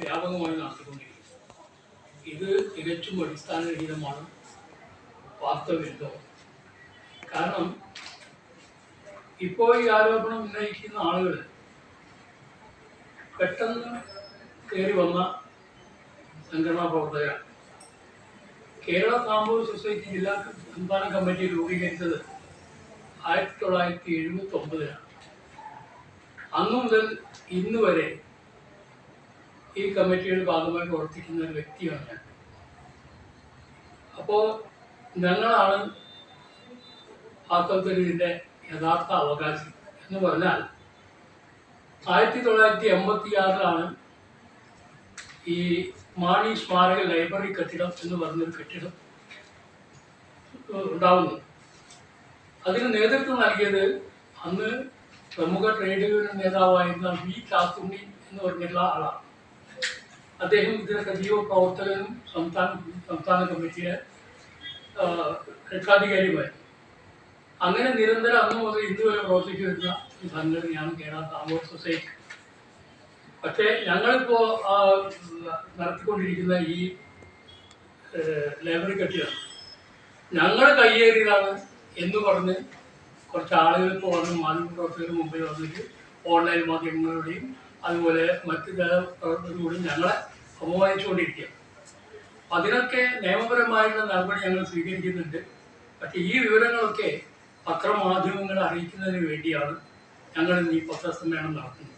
വ്യാപകമായി നടത്തിക്കൊണ്ടിരിക്കുന്നത് ഇത് തികച്ചും അടിസ്ഥാനരഹിതമാണ് വാസ്തവവിരുദ്ധം കാരണം ഇപ്പോൾ ഈ ആരോപണം ഉന്നയിക്കുന്ന ആളുകൾ പെട്ടെന്ന് കയറി വന്ന സംഘടനാ പ്രവർത്തകരാണ്. കേരള സാമൂഹ്യ സൊസൈറ്റി ജില്ലാ സംസ്ഥാന കമ്മിറ്റി രൂപീകരിച്ചത് ആയിരത്തി തൊള്ളായിരത്തി എഴുപത്തി ഒമ്പതിലാണ്. അന്നു മുതൽ ഇന്ന് വരെ ഈ കമ്മിറ്റിയുടെ ഭാഗമായി പ്രവർത്തിക്കുന്ന ഒരു വ്യക്തിയാണ് ഞാൻ. അപ്പോൾ ഞങ്ങളാണ് വാസ്തവത്തിൽ യഥാർത്ഥ അവകാശി എന്ന് പറഞ്ഞാൽ ആയിരത്തി തൊള്ളായിരത്തി എൺപത്തി ആറിലാണ് ഈ മാണി സ്മാരക ലൈബ്രറി കെട്ടിടം എന്ന് പറഞ്ഞൊരു കെട്ടിടം ഉണ്ടാവുന്നത് അതിന് നേതൃത്വം നൽകിയത് അന്ന് പ്രമുഖ ട്രേഡ് യൂണിയൻ നേതാവായിരുന്ന വി കാത്തുണ്ണി എന്ന് പറഞ്ഞിട്ടുള്ള ആളാണ്. അദ്ദേഹം സജീവ പ്രവർത്തകനും സംസ്ഥാന സംസ്ഥാന കമ്മിറ്റിയുടെ രക്ഷാധികാരിയുമായി. അങ്ങനെ നിരന്തരം അന്ന് മുതൽ ഇന്ന് വരെ പ്രവർത്തിച്ചു വരുന്ന ഒരു സംഘടനയാണ് കേരള താമസ സൊസൈറ്റി. പക്ഷേ ഞങ്ങളിപ്പോൾ നടത്തിക്കൊണ്ടിരിക്കുന്ന ഈ ലൈബ്രറി കെട്ടിടം ഞങ്ങൾ കയ്യേറിയതാണ് എന്ന് പറഞ്ഞ് കുറച്ച് ആളുകൾ ഇപ്പോൾ വന്ന് മാധ്യമപ്രവർത്തകർ മുമ്പിൽ വന്നിട്ട് ഓൺലൈൻ മാധ്യമങ്ങളുടെയും അതുപോലെ മറ്റു ചില പ്രവർത്തകരോടും ഞങ്ങളെ അപമാനിച്ചുകൊണ്ടിരിക്കുക അതിനൊക്കെ നിയമപരമായിട്ടുള്ള നടപടി ഞങ്ങൾ സ്വീകരിക്കുന്നുണ്ട്. പക്ഷേ ഈ വിവരങ്ങളൊക്കെ പത്രമാധ്യമങ്ങളെ അറിയിക്കുന്നതിന് വേണ്ടിയാണ് ഞങ്ങൾ ഈ പത്രസമ്മേളനം നടത്തുന്നത്.